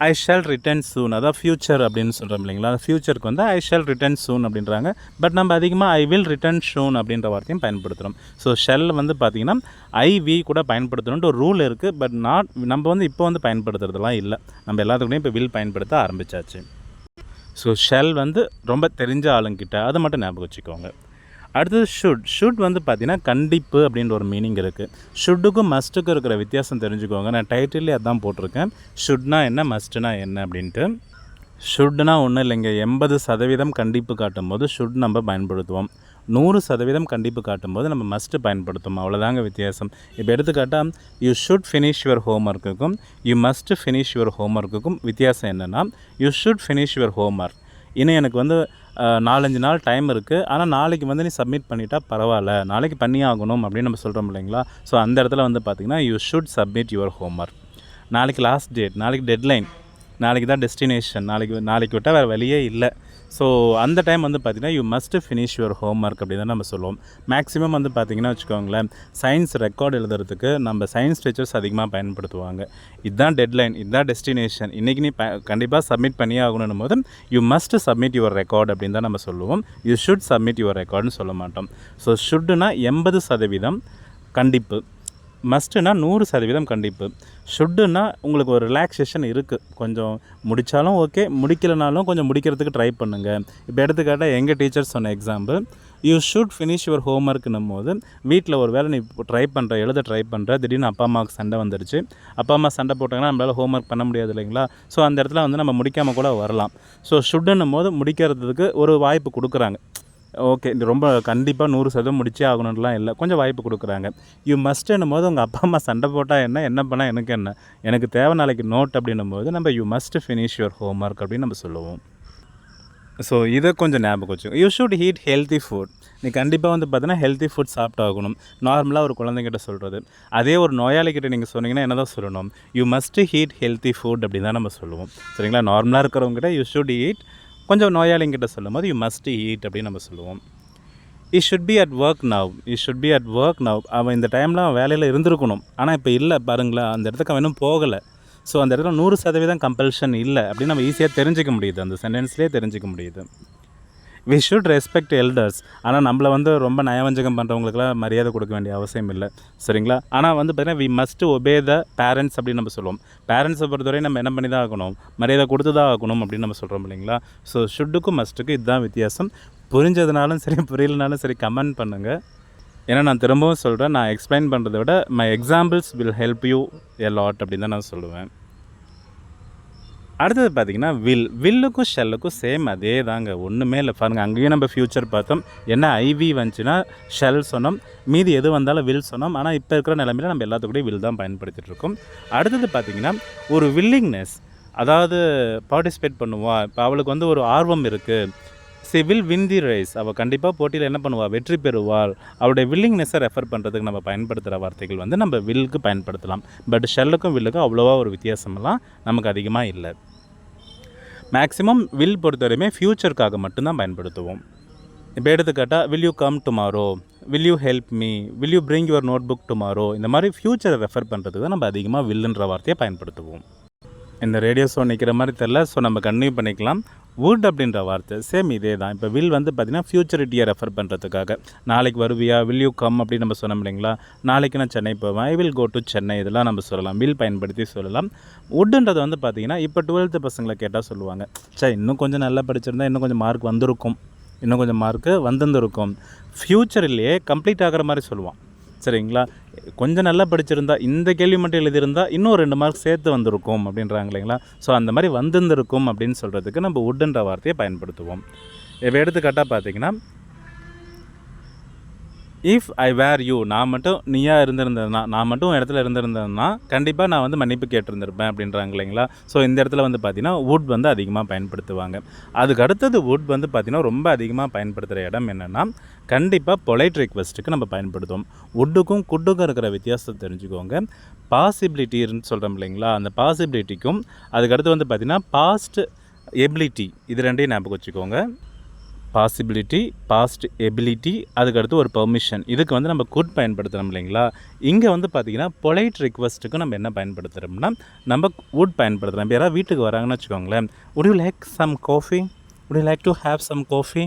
ஐ ஷால் ரிட்டர்ன் சூன் அதான் ஃப்யூச்சர் அப்படின்னு சொல்கிறோம் இல்லைங்களா? ஃப்யூச்சருக்கு வந்து ஐ ஷால் ரிட்டர்ன் சூன் அப்படின்றாங்க. பட் நம்ம அதிகமாக ஐ வில் ரிட்டர்ன் ஷூன் அப்படின்ற வார்த்தையும் பயன்படுத்துகிறோம் ஸோ ஷெல் வந்து பார்த்திங்கன்னா ஐ வி கூட பயன்படுத்தணுன்ற ஒரு ரூல் இருக்குது பட் நாட் நம்ம வந்து இப்போ வந்து பயன்படுத்துறதுலாம் இல்லை. நம்ம எல்லாத்துக்குள்ளேயும் இப்போ வில் பயன்படுத்த ஆரம்பிச்சாச்சு. ஸோ ஷெல் வந்து ரொம்ப தெரிஞ்ச ஆளுங்கிட்ட அதை மட்டும் ஞாபகம் வச்சுக்கோங்க. அடுத்தது ஷுட் ஷுட் வந்து பார்த்தீங்கன்னா கண்டிப்பு அப்படின்ற ஒரு மீனிங் இருக்குது ஷுட்டுக்கும் மஸ்ட்டுக்கும் இருக்கிற வித்தியாசம் தெரிஞ்சுக்கோங்க. நான் டைட்டிலே அதான் போட்டிருக்கேன். ஷுட்னா என்ன மஸ்ட்னா என்ன அப்படின்ட்டு. ஷுட்னா ஒன்றும் இல்லைங்க. எண்பது சதவீதம் கண்டிப்பு காட்டும் போது ஷுட் நம்ம பயன்படுத்துவோம். நூறு சதவீதம் கண்டிப்பு காட்டும் போது நம்ம மஸ்ட்டு பயன்படுத்துவோம். அவ்வளோதாங்க வித்தியாசம். இப்போ எடுத்துக்காட்டால் you should finish your home ஒர்க்குக்கும் you must finish your home ஒர்க்குக்கும் வித்தியாசம் என்னென்னா you should finish your homework இன்னும் எனக்கு வந்து நாலஞ்சு நாள் டைம் இருக்குது ஆனால் நாளைக்கு வந்து நீ சப்மிட் பண்ணிட்டா பரவாயில்ல. நாளைக்கு பண்ணி ஆகணும் அப்படின்னு நம்ம சொல்கிறோம் இல்லைங்களா? ஸோ அந்த இடத்துல வந்து பார்த்திங்கன்னா you should submit your homework நாளைக்கு லாஸ்ட் டேட் நாளைக்கு டெட்லைன் நாளைக்கு தான் டெஸ்டினேஷன் நாளைக்கு நாளைக்கு விட்டால் வேறு வழியே இல்லை. ஸோ அந்த டைம் வந்து பார்த்திங்கன்னா you must finish your homework அப்படி தான் நம்ம சொல்லுவோம். மேக்ஸிமம் வந்து பார்த்திங்கன்னா வச்சுக்கோங்களேன் சயின்ஸ் ரெக்கார்டு எழுதுறதுக்கு நம்ம சயின்ஸ் டீச்சர்ஸ் அதிகமாக பயன்படுத்துவாங்க. இதுதான் டெட்லைன் இதுதான் டெஸ்டினேஷன் இன்றைக்கி நீ ப கண்டிப்பாக சப்மிட் பண்ணியே ஆகணும் போது you must submit your record அப்படின்னு தான் நம்ம சொல்லுவோம். யூ ஷுட் சப்மிட் யுவர் ரெக்கார்டுன்னு சொல்ல மாட்டோம். ஸோ ஷுட்டுனா எண்பது சதவீதம் கண்டிப்பு. மஸ்ட்டுனா நூறு சதவீதம் கண்டிப்பு. ஷுட்டுனா உங்களுக்கு ஒரு ரிலாக்ஸேஷன் இருக்குது கொஞ்சம் முடித்தாலும் ஓகே முடிக்கலனாலும் கொஞ்சம் முடிக்கிறதுக்கு ட்ரை பண்ணுங்கள் இப்போ எடுத்துக்காட்டால் எங்கள் டீச்சர் சொன்ன example you should finish your ஒர்க்குன்னும் போது வீட்டில் ஒரு வேளை நீ ட்ரை பண்ணுற எழுத ட்ரை பண்ணுற திடீர்னு அப்பா அம்மாவுக்கு சண்டை வந்துருச்சு. அப்பா அம்மா சண்டை போட்டாங்கன்னா நம்மளால் ஹோம் ஒர்க் பண்ண முடியாது இல்லைங்களா? ஸோ அந்த இடத்துல வந்து நம்ம முடிக்காமல் கூட வரலாம். ஸோ ஷுட்டுன்னும் போது முடிக்கிறதுக்கு ஒரு வாய்ப்பு கொடுக்குறாங்க. ஓகே இது ரொம்ப கண்டிப்பாக நூறு சதவீதம் முடிச்சே ஆகணும்லாம் இல்லை. கொஞ்சம் வாய்ப்பு கொடுக்குறாங்க. யூ மஸ்ட்டுன்னும் போது உங்கள் அப்பா அம்மா சண்டை போட்டால் என்ன என்ன பண்ணால் எனக்கு என்ன? எனக்கு தேவை நாளைக்கு நோட் அப்படின்னும் போது நம்ம you must finish your homework அப்படின்னு நம்ம சொல்லுவோம். ஸோ இதை கொஞ்சம் ஞாபகம் வச்சுக்கோ. You should eat healthy food நீ கண்டிப்பாக வந்து பார்த்தீங்கன்னா ஹெல்த்தி ஃபுட் சாப்பிட்டாகணும் நார்மலாக ஒரு குழந்தைங்கிட்ட சொல்கிறது அதே ஒரு நோயாளிகிட்ட நீங்கள் சொன்னீங்கன்னா என்ன தான் சொல்லணும்? You must eat healthy food அப்படின்னு தான் நம்ம சொல்லுவோம். சரிங்களா? நார்மலாக இருக்கிறவங்ககிட்ட யூ ஷுட் ஹீட் கொஞ்சம் நோயாளிங்கிட்ட சொல்லும் போது யூ மஸ்ட் ஈட் அப்படின்னு நம்ம சொல்லுவோம். He should be at work now he should be at work now அவன் இந்த டைமில் அவன் வேலையில் இருந்திருக்கணும். ஆனால் இப்போ இல்லை பாருங்களேன் அந்த இடத்துக்கு அவன் இன்னும் போகலை. ஸோ அந்த இடத்துல நூறு சதவீதம் கம்பல்ஷன் இல்லை அப்படின்னு நம்ம ஈஸியாக தெரிஞ்சிக்க முடியுது. அந்த சென்டென்ஸ்லேயே தெரிஞ்சிக்க முடியுது. வி ஷுட் ரெஸ்பெக்ட் எல்டர்ஸ் ஆனால் நம்மளை வந்து ரொம்ப நயவஞ்சகம் பண்ணுறவங்களுக்குலாம் மரியாதை கொடுக்க வேண்டிய அவசியம் இல்லை. சரிங்களா? ஆனால் வந்து பார்த்திங்கன்னா we must obey the parents அப்படின்னு நம்ம சொல்லுவோம். பேரண்ட்ஸை பொறுத்தவரை நம்ம என்ன பண்ணி தான் ஆகணும்? மரியாதை கொடுத்து தான் ஆகணும் அப்படின்னு நம்ம சொல்கிறோம் இல்லைங்களா? ஸோ ஷுட்டுக்கும் மஸ்ட்டுக்கும் இதுதான் வித்தியாசம். புரிஞ்சதுனாலும் சரி புரியலனாலும் சரி கமெண்ட் பண்ணுங்கள் ஏன்னா நான் திரும்பவும் சொல்கிறேன் நான் எக்ஸ்பிளைன் பண்ணுறதை விட my examples will help you a lot அப்படின்னு தான் நான் சொல்லுவேன். அடுத்தது பார்த்தீங்கன்னா வில். வில்லுக்கும் ஷெல்லுக்கும் சேம் அதே தாங்க. ஒன்றுமே இல்லை. பாருங்கள் அங்கேயும் நம்ம ஃப்யூச்சர் பார்த்தோம். என்ன ஐவி வந்துச்சுன்னா ஷெல் சொன்னோம். மீதி எது வந்தாலும் வில் சொன்னோம். ஆனால் இப்போ இருக்கிற நிலமையில நம்ம எல்லாத்துக்கூடயும் வில் தான் பயன்படுத்திகிட்டு இருக்கோம். அடுத்தது பார்த்திங்கன்னா ஒரு வில்லிங்னஸ் அதாவது பார்ட்டிசிபேட் பண்ணுவோம் இப்போ அவளுக்கு வந்து ஒரு ஆர்வம் இருக்குது she will win the race அவள் கண்டிப்பாக போட்டியில் என்ன பண்ணுவாள் வெற்றி பெறுவாள். அவளுடைய வில்லிங்னஸை ரெஃபர் பண்ணுறதுக்கு நம்ம பயன்படுத்துகிற வார்த்தைகள் வந்து நம்ம வில்லுக்கு பயன்படுத்தலாம். பட் ஷெல்லுக்கும் வில்லுக்கும் அவ்வளோவா ஒரு வித்தியாசமெல்லாம் நமக்கு அதிகமாக இல்லை. மேக்ஸிமம் வில் பொறுத்தவரையுமே ஃப்யூச்சருக்காக மட்டும்தான் பயன்படுத்துவோம். இப்போ எடுத்துக்காட்டால் will you come tomorrow will you help me will you bring your notebook tomorrow இந்த மாதிரி ஃப்யூச்சரை ரெஃபர் பண்ணுறதுக்கு தான் நம்ம அதிகமாக வில்லுன்ற வார்த்தையை பயன்படுத்துவோம். இந்த ரேடியோ ஷோ நிற்கிற மாதிரி தெரில ஸோ நம்ம கன்டினியூ பண்ணிக்கலாம். வுட் அப்படின்ற வார்த்தை சேம் இதே தான் இப்போ வில் வந்து பார்த்திங்கன்னா ஃப்யூச்சரிட்டியை ரெஃபர் பண்ணுறதுக்காக நாளைக்கு வருவியா வில் யூ கம் அப்படின்னு நம்ம சொன்னோம் இல்லைங்களா? நாளைக்கு நான் சென்னை போவேன் I will go to Chennai இதெல்லாம் நம்ம சொல்லலாம். வில் பயன்படுத்தி சொல்லலாம். வுட்டுன்றது வந்து பார்த்திங்கன்னா இப்போ டுவெல்த்து பசங்களை கேட்டால் சொல்லுவாங்க சரி இன்னும் கொஞ்சம் நல்லா படிச்சிருந்தா இன்னும் கொஞ்சம் மார்க் வந்திருக்கும். இன்னும் கொஞ்சம் மார்க்கு வந்திருந்திருக்கும். ஃப்யூச்சர்லேயே கம்ப்ளீட் ஆகிற மாதிரி சொல்லுவான். சரிங்களா? கொஞ்சம் நல்லா படிச்சிருந்தா இந்த கேள்வி மட்டும் எழுதியிருந்தா இன்னும் ரெண்டு மார்க் சேர்த்து வந்திருக்கும் அப்படின்றாங்க இல்லைங்களா? ஸோ அந்த மாதிரி வந்திருந்திருக்கும் அப்படின்னு சொல்கிறதுக்கு நம்ம உட்ன்ற வார்த்தையை பயன்படுத்துவோம். இப்போ எடுத்துக்காட்டாக பார்த்தீங்கன்னா இஃப் ஐ வேர் யூ நான் மட்டும் நீயா இருந்திருந்ததுன்னா நான் மட்டும் இடத்துல இருந்திருந்தேன்னா கண்டிப்பாக நான் வந்து மன்னிப்பு கேட்டிருந்திருப்பேன் அப்படின்றாங்க இல்லைங்களா? ஸோ இந்த இடத்துல வந்து பார்த்தீங்கன்னா வுட் வந்து அதிகமாக பயன்படுத்துவாங்க. அதுக்கு அடுத்தது வுட் வந்து பார்த்திங்கன்னா ரொம்ப அதிகமாக பயன்படுத்துகிற இடம் என்னென்னா கண்டிப்பாக பொலைட் ரிக்வெஸ்ட்டுக்கு நம்ம பயன்படுத்துவோம். வுட்டுக்கும் குட்டுக்கும் இருக்கிற வித்தியாசத்தை தெரிஞ்சுக்கோங்க. பாசிபிலிட்டின்னு சொல்கிறோம் இல்லைங்களா? அந்த பாசிபிலிட்டிக்கும் அதுக்கடுத்து வந்து பார்த்திங்கன்னா பாஸ்ட் எபிலிட்டி இது ரெண்டையும் ஞாபகம் வச்சுக்கோங்க. பாசிபிலிட்டி பாஸ்ட் எபிலிட்டி அதுக்கடுத்து ஒரு பெர்மிஷன் இதுக்கு வந்து நம்ம குட் பயன்படுத்துகிறோம் இல்லைங்களா? இங்கே வந்து பார்த்திங்கன்னா பொலைட் ரிக்வஸ்ட்டுக்கு நம்ம என்ன பயன்படுத்துகிறோம்னா நம்ம வுட் பயன்படுத்துகிறோம் இப்போ யாராவது வீட்டுக்கு வராங்கன்னு வச்சுக்கோங்களேன் would you like some coffee would you like to have some coffee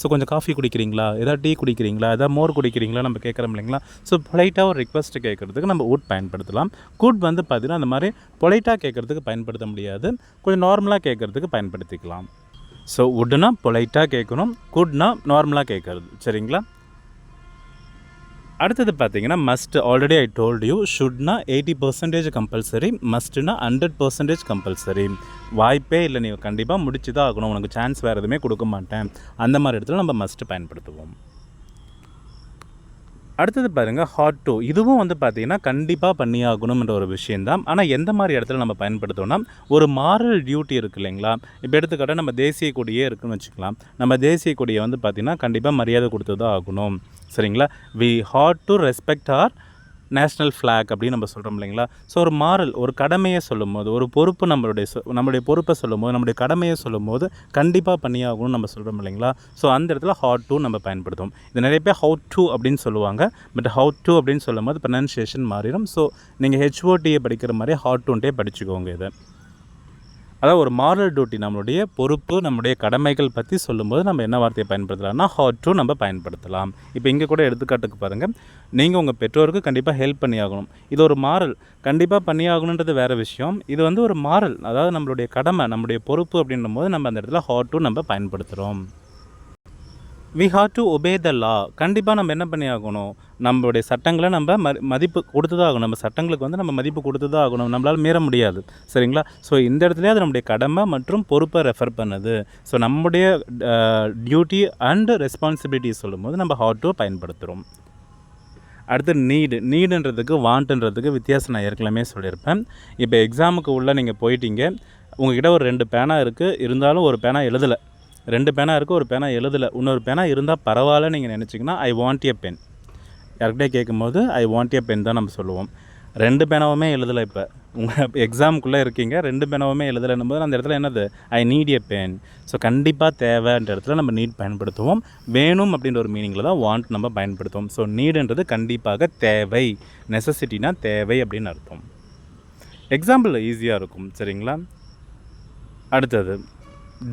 so கொஞ்சம் காஃபி குடிக்கிறீங்களா? ஏதாவது டீ குடிக்கிறீங்களா? ஏதாவது மோர் குடிக்கிறீங்களா? நம்ம கேட்குறோம் இல்லைங்களா? ஸோ பொலைட்டாக ஒரு ரிக்வஸ்ட் கேட்குறதுக்கு நம்ம உட் பயன்படுத்தலாம். குட் வந்து பார்த்திங்கன்னா அந்த மாதிரி பொலைட்டாக கேட்குறதுக்கு பயன்படுத்த முடியாது. கொஞ்சம் நார்மலாக கேட்குறதுக்கு பயன்படுத்திக்கலாம். ஸோ உட்னா பொலைட்டாக கேட்கணும் குட்னா நார்மலாக கேட்குறது சரிங்களா அடுத்தது பார்த்தீங்கன்னா must already I told you ஷுட்னா eighty percentage compulsory மஸ்ட்னா ஹண்ட்ரட் பர்சன்டேஜ் கம்பல்சரி வாய்ப்பே இல்லை நீ கண்டிப்பாக முடிச்சு தான் ஆகணும் உனக்கு சான்ஸ் வேறு எதுவுமே கொடுக்க மாட்டேன் அந்த மாதிரி இடத்துல நம்ம மஸ்ட்டு பயன்படுத்துவோம் அடுத்தது பாருங்கள் ஹாட் டூ இதுவும் வந்து பார்த்திங்கன்னா கண்டிப்பாக பண்ணியாகணும்ன்ற ஒரு விஷயந்தான் ஆனால் எந்த மாதிரி இடத்துல நம்ம பயன்படுத்தோம்னா ஒரு மாரல் டியூட்டி இருக்குது இல்லைங்களா? இப்போ எடுத்துக்கிட்டால் நம்ம தேசிய கொடியே இருக்குன்னு வச்சுக்கலாம். நம்ம தேசிய கொடியை வந்து பார்த்திங்கன்னா கண்டிப்பாக மரியாதை கொடுத்து தான் ஆகணும். சரிங்களா? We had to respect our national flag அப்படின்னு நம்ம சொல்கிறோம் இல்லைங்களா? ஸோ ஒரு மாரல் ஒரு கடமையை சொல்லும்போது ஒரு பொறுப்பு நம்மளுடைய சொ- நம்மளுடைய பொறுப்பை சொல்லும்போது நம்மளுடைய கடமையை சொல்லும்போது கண்டிப்பாக பண்ணியாகணும்னு நம்ம சொல்கிறோம் இல்லைங்களா? ஸோ அந்த இடத்துல ஹாட் டூ நம்ம பயன்படுத்துவோம். இது நிறைய பேர் ஹவு டூ அப்படின்னு சொல்லுவாங்க. பட் ஹவு டூ அப்படின்னு சொல்லும்போது ப்ரனன்சியேஷன் மாறிடும். ஸோ நீங்கள் ஹெச்ஓடியை படிக்கிற மாதிரி ஹாட் டூன்ட்டே படிச்சுக்கோங்க இதை. அதாவது ஒரு மாரல் டியூட்டி நம்மளுடைய பொறுப்பு நம்மளுடைய கடமைகள் பற்றி சொல்லும்போது நம்ம என்ன வார்த்தையை பயன்படுத்தலாம்னா ஹாட் டு நம்ம பயன்படுத்தலாம். இப்போ இங்கே கூட எடுத்துக்காட்டுக்கு பாருங்கள் நீங்கள் உங்கள் பெற்றோருக்கு கண்டிப்பாக ஹெல்ப் பண்ணியாகணும். இது ஒரு மாரல் கண்டிப்பாக பண்ணியாகணுன்றது வேறு விஷயம். இது வந்து ஒரு மாரல் அதாவது நம்மளுடைய கடமை நம்மளுடைய பொறுப்பு அப்படின்னும் போது நம்ம அந்த இடத்துல ஹாட் டு நம்ம பயன்படுத்துகிறோம் we have to obey the law கண்டிப்பாக நம்ம என்ன பண்ணி ஆகணும் நம்மளுடைய சட்டங்களை நம்ம ம மதிப்பு கொடுத்து தான் ஆகணும் நம்ம சட்டங்களுக்கு வந்து நம்ம மதிப்பு கொடுத்து தான் ஆகணும் நம்மளால் மீற முடியாது. சரிங்களா? ஸோ இந்த இடத்துலயே அது நம்முடைய கடமை மற்றும் பொறுப்பை ரெஃபர் பண்ணுது. ஸோ நம்முடைய டியூட்டி அண்ட் ரெஸ்பான்சிபிலிட்டி சொல்லும்போது நம்ம ஹாவ் டு பயன்படுத்துகிறோம் அடுத்து நீடு நீடுன்றதுக்கு வாண்ட்டுன்றதுக்கு வித்தியாசம் நான் ஏற்கனவே சொல்லியிருப்பேன். இப்போ எக்ஸாமுக்கு உள்ளே நீங்கள் போயிட்டீங்க. உங்ககிட்ட ஒரு ரெண்டு பேனா இருக்குது இருந்தாலும் ஒரு பேனா எழுதலை. ரெண்டு பேனா இருக்குது ஒரு பேனா எழுதலை. இன்னொரு பேனா இருந்தால் பரவாயில்ல நீங்கள் நினச்சிங்கன்னா ஐ வாண்ட் எ பென் யார்கிட்டே கேட்கும்போது ஐ வாண்ட் ஏ பென் தான் நம்ம சொல்லுவோம். ரெண்டு பேனாவுமே எழுதலை இப்போ. உங்கள் எக்ஸாமுக்குள்ளே இருக்கீங்க ரெண்டு பேனாவுமே எழுதலைன்னும் போது அந்த இடத்துல என்னது? I need a pen so கண்டிப்பாக தேவைன்ற இடத்துல நம்ம நீட் பயன்படுத்துவோம். வேணும் அப்படின்ற ஒரு மீனிங்கில் தான் வாண்ட் நம்ம பயன்படுத்துவோம். ஸோ நீடுன்றது கண்டிப்பாக தேவை. நெசசிட்டினா தேவை அப்படின்னு அர்த்தம். எக்ஸாம்பிள் ஈஸியாக இருக்கும். சரிங்களா? அடுத்தது.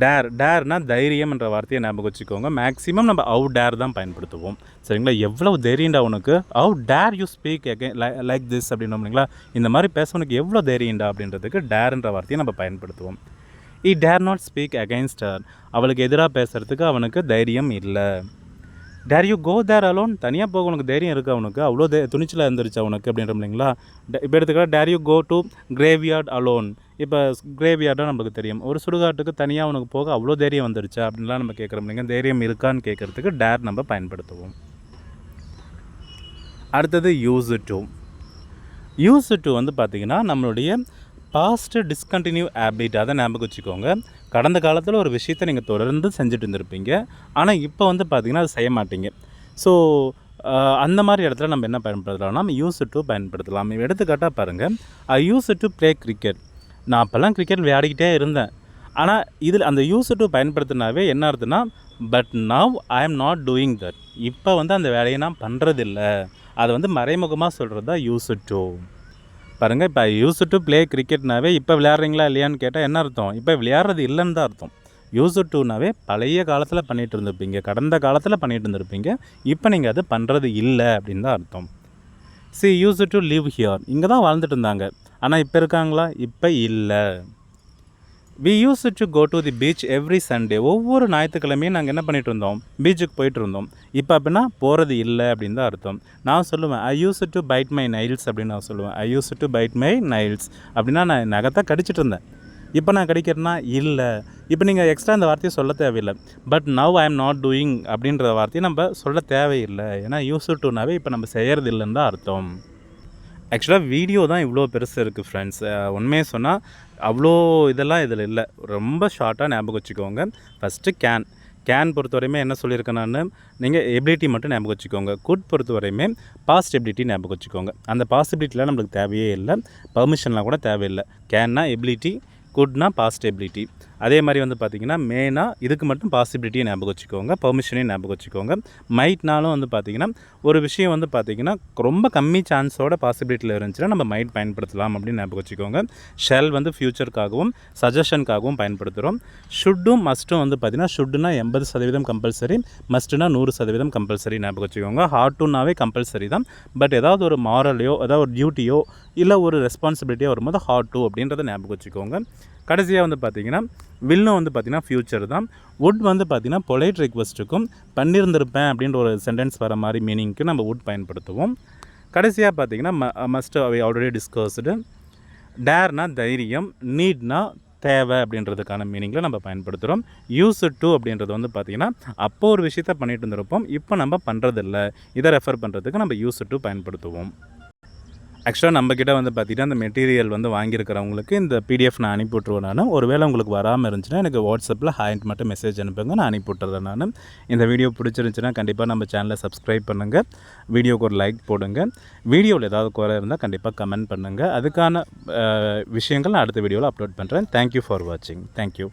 டேர் டேர்னா தைரியம் என்ற வார்த்தையை ஞாபகம் வச்சுக்கோங்க. மேக்ஸிமம் நம்ம அவு டேர் தான் பயன்படுத்துவோம். சரிங்களா? எவ்வளவு தைரியண்டா உனக்கு? How dare you speak again like this அப்படின்னோம் இல்லைங்களா இந்த மாதிரி பேச உனக்கு எவ்வளோ தைரியம்டா அப்படின்றதுக்கு டேர்ன்ற வார்த்தையை நம்ம பயன்படுத்துவோம். He dare not speak against அவளுக்கு எதிராக பேசுகிறதுக்கு அவனுக்கு தைரியம் இல்லை. Dare you go there alone தனியாக போக உனக்கு தைரியம் இருக்குது அவனுக்கு அவ்வளோ தே துணிச்சலாக இருந்துருச்சு அவனுக்கு அப்படின்ற இல்லைங்களா இப்போ எடுத்துக்கலாம் dare you go to graveyard alone இப்போ கிரேவியார்டாக நமக்கு தெரியும். ஒரு சுடுகாட்டுக்கு தனியாக உனக்கு போக அவ்வளோ தைரியம் வந்துருச்சா அப்படின்லாம் நம்ம கேட்குறோம் இல்லைங்க தைரியம் இருக்கான்னு கேட்குறதுக்கு டேர் நம்ம பயன்படுத்துவோம். அடுத்தது யூஸ் டூ யூஸ் டூ வந்து பார்த்திங்கன்னா நம்மளுடைய பாஸ்ட் டிஸ்கண்டினியூ ஹேபிட் அதை ஞாபகம் வச்சுக்கோங்க. கடந்த காலத்தில் ஒரு விஷயத்தை நீங்கள் தொடர்ந்து செஞ்சுட்டு இருந்திருப்பீங்க. ஆனால் இப்போ வந்து பார்த்திங்கன்னா அது செய்ய மாட்டீங்க. ஸோ அந்த மாதிரி இடத்துல நம்ம என்ன பயன்படுத்தலாம்னா யூஸ் டூ பயன்படுத்தலாம். எடுத்துக்காட்டாக பாருங்கள் I used to play cricket நான் அப்போல்லாம் கிரிக்கெட் விளையாடிக்கிட்டே இருந்தேன். ஆனால் இதில் அந்த யூஸ் டு பயன்படுத்தினாவே என்ன அர்த்தம்னா but now I am not doing that இப்போ வந்து அந்த வேலையை நான் பண்ணுறதில்ல அதை வந்து மறைமுகமாக சொல்கிறது தான் யூஸ் டூ பாருங்கள் இப்போ யூஸ் டு ப்ளே கிரிக்கெட்னாவே இப்போ விளையாடுறீங்களா இல்லையான்னு கேட்டால் என்ன அர்த்தம்? இப்போ விளையாடுறது இல்லைன்னு தான் அர்த்தம். யூஸ் டூனாவே பழைய காலத்தில் பண்ணிகிட்டு இருந்திருப்பீங்க கடந்த காலத்தில் பண்ணிகிட்டு இருந்திருப்பீங்க இப்போ நீங்கள் அது பண்ணுறது இல்லை அப்படின்னு தான் அர்த்தம். She used to live here இங்கே தான் வாழ்ந்துட்டு இருந்தாங்க. ஆனால் இப்போ இருக்காங்களா? இப்போ இல்லை. We used to go to the beach every Sunday ஒவ்வொரு ஞாயிற்றுக்கிழமையும் நாங்கள் என்ன பண்ணிட்டு இருந்தோம்? பீச்சுக்கு போயிட்டு இருந்தோம். இப்போ அப்படின்னா போகிறது இல்லை அப்படின்னு தான் அர்த்தம். நான் சொல்லுவேன் I used to bite my nails அப்படின்னு நான் சொல்லுவேன். I used to bite my nails அப்படின்னா நான் நகத்தை கடிச்சிட்டு இருந்தேன். இப்போ நான் கடிக்கிறேன்னா இல்லை. இப்போ நீங்கள் எக்ஸ்ட்ரா இந்த வார்த்தையை சொல்ல தேவையில்லை. But now I am not doing அப்படின்ற வார்த்தையை நம்ம சொல்ல தேவையில்லை. ஏன்னா யூஸ் டுனாவே இப்போ நம்ம செய்கிறது இல்லைன்னு தான் அர்த்தம். ஆக்சுவலாக வீடியோ தான் இவ்வளோ பெருசு இருக்குது ஃப்ரெண்ட்ஸ் உண்மையை சொன்னால் அவ்வளோ இதெல்லாம் இதில் இல்லை. ரொம்ப ஷார்ட்டாக ஞாபகம் வச்சுக்கோங்க. ஃபஸ்ட்டு கேன் கேன் பொறுத்தவரையுமே என்ன சொல்லியிருக்கேன் நான்? நீங்கள் எபிலிட்டி மட்டும் ஞாபகம் வச்சுக்கோங்க. குட் பொறுத்தவரையுமே பாஸ்ட் ஞாபகம் வச்சுக்கோங்க. அந்த பாசிபிலிட்டிலாம் நம்மளுக்கு தேவையே இல்லை. பர்மிஷன்லாம் கூட தேவையில்லை. கேன்னா எபிலிட்டி குட்னா பாஸ்ட் அதே மாதிரி வந்து பார்த்திங்கன்னா மெயினாக இதுக்கு மட்டும் பாசிபிலிட்டியை ஞாபகம் வச்சுக்கோங்க பெர்மிஷனையும் ஞாபகம் வச்சுக்கோங்க. மைட்னாலும் வந்து பார்த்திங்கன்னா ஒரு விஷயம் வந்து பார்த்திங்கன்னா ரொம்ப கம்மி சான்ஸோட பாசிபிலிட்டியில் இருந்துச்சுன்னா நம்ம மைட் பயன்படுத்தலாம் அப்படின்னு ஞாபகம் வச்சுக்கோங்க. ஷெல் வந்து ஃப்யூச்சருக்காகவும் சஜஷனுக்காகவும் பயன்படுத்துகிறோம் ஷுட்டும் மஸ்ட்டும் வந்து பார்த்திங்கன்னா ஷுட்டுனா எண்பது சதவீதம் கம்பல்சரி மஸ்ட்டுனா நூறு சதவீதம் கம்பல்சரி ஞாபகம் வச்சுக்கோங்க. ஹார்ட்டுன்னாவே கம்பல்சரி தான். பட் ஏதாவது ஒரு மாரலையோ ஏதாவது ஒரு டியூட்டியோ இல்லை ஒரு ரெஸ்பான்சிபிலிட்டியாக வரும்போது ஹார்ட் டூ அப்படின்றத ஞாபகம் வச்சுக்கோங்க. கடைசியாக வந்து பார்த்திங்கன்னா வில்லும் வந்து பார்த்திங்கன்னா ஃப்யூச்சர் தான். வுட் வந்து பார்த்திங்கன்னா பொலைட் ரிக்வஸ்ட்டுக்கும் பண்ணியிருந்திருப்பேன் அப்படின்ற ஒரு சென்டென்ஸ் வர மாதிரி மீனிங்க்கு நம்ம வுட் பயன்படுத்துவோம். கடைசியாக பார்த்திங்கன்னா ம மஸ்ட் அவை ஆல்ரெடி டிஸ்கஸ்டு டேர்னா தைரியம் நீட்னா தேவை அப்படின்றதுக்கான மீனிங்கில் நம்ம பயன்படுத்துகிறோம் யூஸ் டு அப்படின்றது வந்து பார்த்திங்கன்னா அப்போ ஒரு விஷயத்த பண்ணிட்டு இருந்திருப்போம் இப்போ நம்ம பண்ணுறதில்ல இதை ரெஃபர் பண்ணுறதுக்கு நம்ம யூஸ் டு பயன்படுத்துவோம். ஆக்சுவலாக நம்மக்கிட்ட வந்து பார்த்திங்கன்னா அந்த மெட்டீரியல் வந்து வாங்கியிருக்கிறவங்களுக்கு இந்த பிடிஎஃப் நான் அனுப்பி விட்ருவேன் நான். ஒருவேளை உங்களுக்கு வராமல் இருந்துச்சுன்னா எனக்கு வாட்ஸ்அப்பில் ஹாயின் மட்டும் மெசேஜ் அனுப்புங்க. நான் அனுப்பி விட்டுறேன் நான். இந்த வீடியோ பிடிச்சிருந்துச்சுன்னா கண்டிப்பாக நம்ம சேனலை சப்ஸ்கிரைப் பண்ணுங்கள் வீடியோக்கு ஒரு லைக் போடுங்க. வீடியோவில் ஏதாவது குறை இருந்தால் கண்டிப்பாக கமெண்ட் பண்ணுங்கள் அதுக்கான விஷயங்கள் நான் அடுத்த வீடியோவில் அப்லோட் பண்ணுறேன் தேங்க்யூ ஃபார் வாட்சிங் தேங்க்யூ